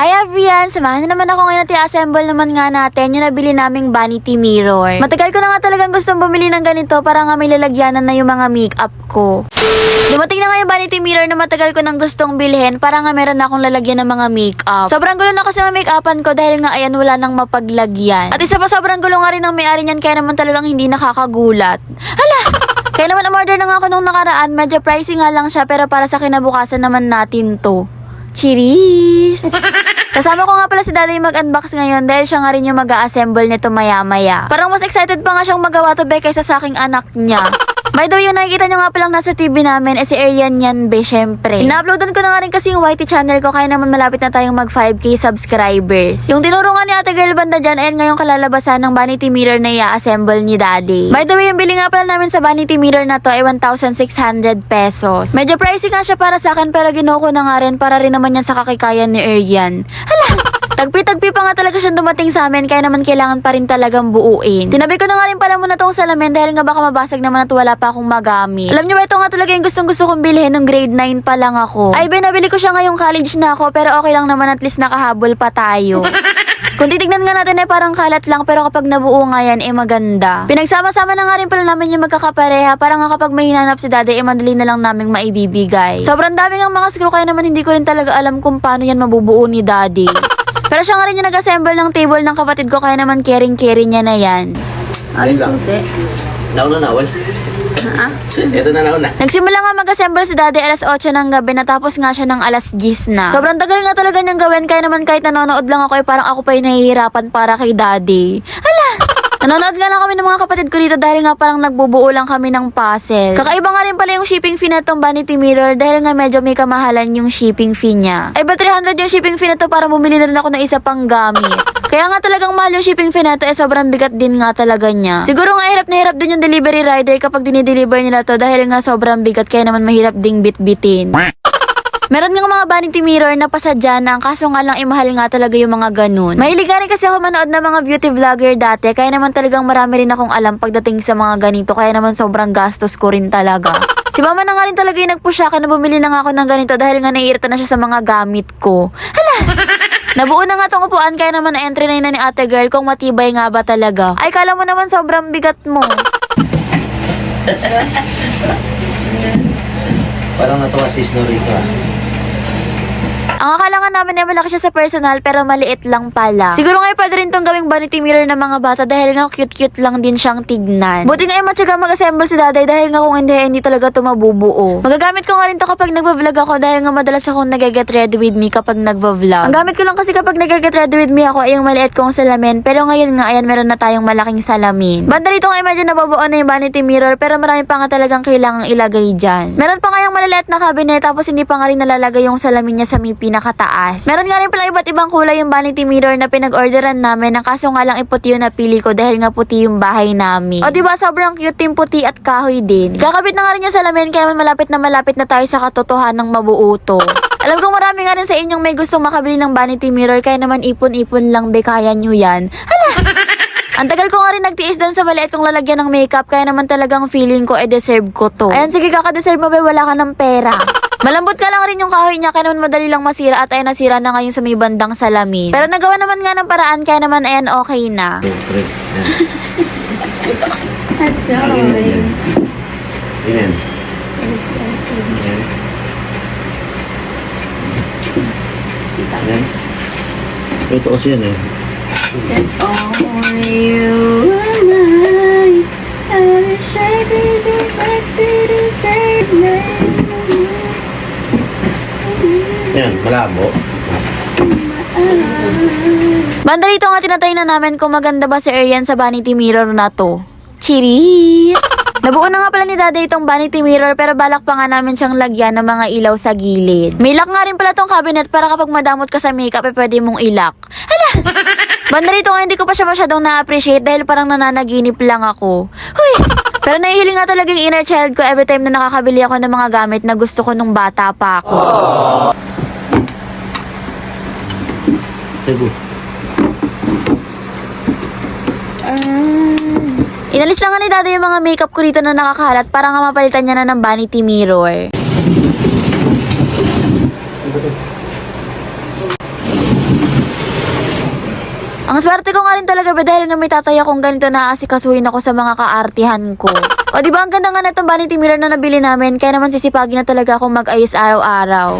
Hi everyone! Samahan niyo naman ako ngayon at i-assemble naman nga natin yung nabili naming vanity mirror. Matagal ko na nga talagang gustong bumili ng ganito para nga may lalagyanan na yung mga makeup ko. Dumating na nga yung vanity mirror na matagal ko nang gustong bilhin para nga meron na akong lalagyan ng mga makeup. Sobrang gulo na kasi ang make-upan ko dahil nga ayan wala nang mapaglagyan. At isa pa sobrang gulo nga rin ng may-ari niyan kaya naman talagang hindi nakakagulat. Hala! Kaya naman umorder na nga ako nung nakaraan, medyo pricey nga lang siya pero para sa kinabukasan naman natin to. Cheers! Kasama ko nga pala si Daddy mag-unbox ngayon dahil siya nga rin yung mag-a-assemble nito maya-maya. Parang mas excited pa nga siyang magawa to be kaysa sa aking anak niya. By the way, yung nakikita nyo nga palang nasa TV namin, eh si Arian yan be, syempre. Ina-uploadan ko na nga rin kasi yung YT channel ko, kaya naman malapit na tayong mag 5k subscribers. Yung tinuro nga ni Ate Girl Banda dyan, ayan ngayong kalalabasan ng vanity mirror na i-assemble ni Daddy. By the way, yung bili nga pala namin sa vanity mirror na to ay 1,600 pesos. Medyo pricey nga siya para sa akin, pero ginuho ko na nga rin para rin naman yan sa kakikayan ni Arian. Hala! Tagpi-tagpi pa nga talaga siyang dumating sa amin kaya naman kailangan pa rin talagang buuin. Tinabi ko na nga rin pala muna tong salamin dahil nga baka mabasag naman at wala pa akong magamit. Alam niyo ba ito nga talaga yung gustong gusto kong bilhin nung grade 9 pa lang ako. Ay binabili ko siya ngayong college na ako pero okay lang naman at least nakahabol pa tayo. Kung titignan nga natin eh parang kalat lang pero kapag nabuo nga yan eh maganda. Pinagsama-sama na nga rin pala namin yung magkakapareha para nga kapag may hinanap si daddy eh madali na lang naming maibibigay. Sobrang dami ng mga screw kaya naman hindi ko rin talaga alam kung paano yan mabubuo ni daddy. Pero siya nga rin yung nag-assemble ng table ng kapatid ko kaya naman caring-caring niya na yan. Ay, susi. Nauna na, wal. Ha? Ito na nauna. Nagsimula nga mag-assemble si daddy alas 8 ng gabi natapos nga siya ng alas 10 na. Sobrang tagal nga talaga niyang gawin kaya naman kahit nanonood lang ako eh parang ako pa yung nahihirapan para kay daddy. Hala! Nanonood nga lang kami ng mga kapatid ko dito dahil nga parang nagbubuo lang kami ng puzzle. Kakaiba nga rin pala yung shipping fee na tong vanity mirror dahil nga medyo may kamahalan yung shipping fee niya. Ay ba 300 yung shipping fee na to para bumili na rin ako ng isa pang gamit. Kaya nga talagang mahal yung shipping fee na to eh sobrang bigat din nga talaga niya. Siguro nga hirap na hirap din yung delivery rider kapag dinideliver nila to dahil nga sobrang bigat kaya naman mahirap ding bitbitin. Meron nga mga vanity mirror na pasadya na ang kaso nga lang imahal nga talaga yung mga ganun. Mahilig rin kasi ako manood ng mga beauty vlogger dati kaya naman talagang marami rin akong alam pagdating sa mga ganito kaya naman sobrang gastos ko rin talaga. Si mama na nga rin talaga yung nagpush akin na bumili na nga ako ng ganito dahil nga naiirita na siya sa mga gamit ko. Hala! Nabuo na nga tong upuan kaya naman na-entry na yun na ni ate girl kung matibay nga ba talaga. Ay kala mo naman sobrang bigat mo. Parang natuwa si Snorito ah. Ang akala nga namin ay malaki siya sa personal pero maliit lang pala. Siguro nga pwede rin tong gawing vanity mirror ng mga bata dahil nga cute-cute lang din siyang tignan. Buti nga ay matyaga mag-assemble si daday dahil nga kung hindi, hindi talaga to mabubuo. Magagamit ko nga rin to kapag nagva-vlog ako dahil nga madalas akong nag-get ready with me kapag nagva-vlog. Ang gamit ko lang kasi kapag nag-get ready with me ako ay yung maliit kong salamin pero ngayon nga ayan meron na tayong malaking salamin. Banda dito nga medyo nababuo na yung vanity mirror pero marami pa nga talagang kailangang ilagay dyan. Meron pa nga yung maliliit na cabinet tapos hindi pa nga rin nalalagay yung salamin niya sa may pinakataas. Meron nga rin pala iba't ibang kulay yung vanity mirror na pinag-orderan namin ang kaso nga lang iputi yung napili ko dahil nga puti yung bahay namin. O diba sobrang cute yung puti at kahoy din. Kakabit na nga rin yung salamin kaya malapit na malapit na tayo sa katotohanan ng mabuo to. Alam ko marami nga rin sa inyong may gustong makabili ng vanity mirror kaya naman ipon-ipon lang be kaya nyo yan. Hala! Ang tagal ko nga rin nagtiis doon sa maliit kong lalagyan ng makeup kaya naman talagang feeling ko eh deserve ko to. Ayan sige kaka-deserve mo be wala ka ng pera. Malambot ka lang rin yung kahoy niya kaya naman madali lang masira at ay nasira na ngayon sa may bandang salamin. Pero nagawa naman nga ng paraan kaya naman ayan okay na. Siyempre. Asoy. Yan. Yan. Yan. Ito kasi yan eh. Only you and I. I wish I could go back to the third Yan, malabo. Banda dito nga tinatry na namin kung maganda ba si Arian sa vanity mirror na to. Cheers! Nabuo na nga pala ni Dada itong vanity mirror pero balak pa nga namin siyang lagyan ng mga ilaw sa gilid. May lock nga rin pala tong cabinet para kapag madamot ka sa makeup eh pwede mong ilak. Hala! Banda rito nga hindi ko pa siya masyadong na-appreciate dahil parang nananaginip lang ako. Huy! Pero nahihiling nga talaga yung inner child ko every time na nakakabili ako ng mga gamit na gusto ko nung bata pa ako. Tago. Inalis lang nga ni Dada yung mga makeup ko rito na nakakalat para nga mapalitan niya na ng vanity mirror. Ang swerte ko nga rin talaga ba dahil nga may tatay akong ganito na asikasuhin ako sa mga kaartihan ko. O di ba ang ganda nga na itong vanity mirror na nabili namin kaya naman sisipagin na talaga akong mag-ayos araw-araw.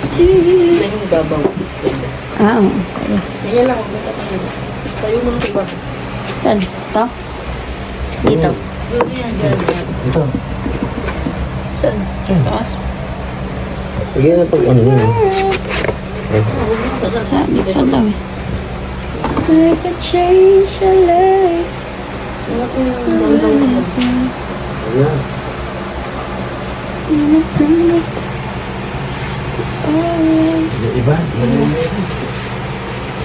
See. yung babaw. Ah, oo. Ganyan lang. Tayo mo sa iba. Saan? Ito? Dito. Yun yan. Ito. Saan? Taas. Bigyan na pag ano yun. Eh, Saan? Saan daw eh? I could change your life. Wala ko yung ayan. And I promise always. Yung iba.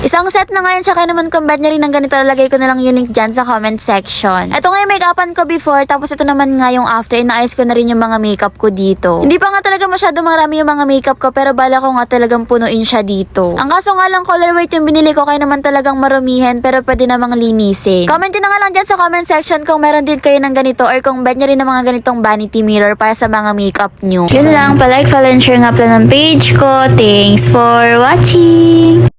Isang set na ngayon, tsaka naman combine niya rin ng ganito. Lalagay ko na lang link dyan sa comment section. Ito nga yung make-upan ko before, tapos ito naman nga yung after. Inaayos ko na rin yung mga makeup ko dito. Hindi pa nga talaga masyado marami yung mga makeup ko, pero bala ko nga talagang punuin siya dito. Ang kaso nga lang color white yung binili ko, kaya naman talagang marumihin, pero pwede namang linisin. Comment nyo na nga lang dyan sa comment section kung meron din kayo ng ganito or kung bet nyo rin ng mga ganitong vanity mirror para sa mga makeup nyo. Yun lang, palike, follow, and share nga pala ng page ko. Thanks for watching!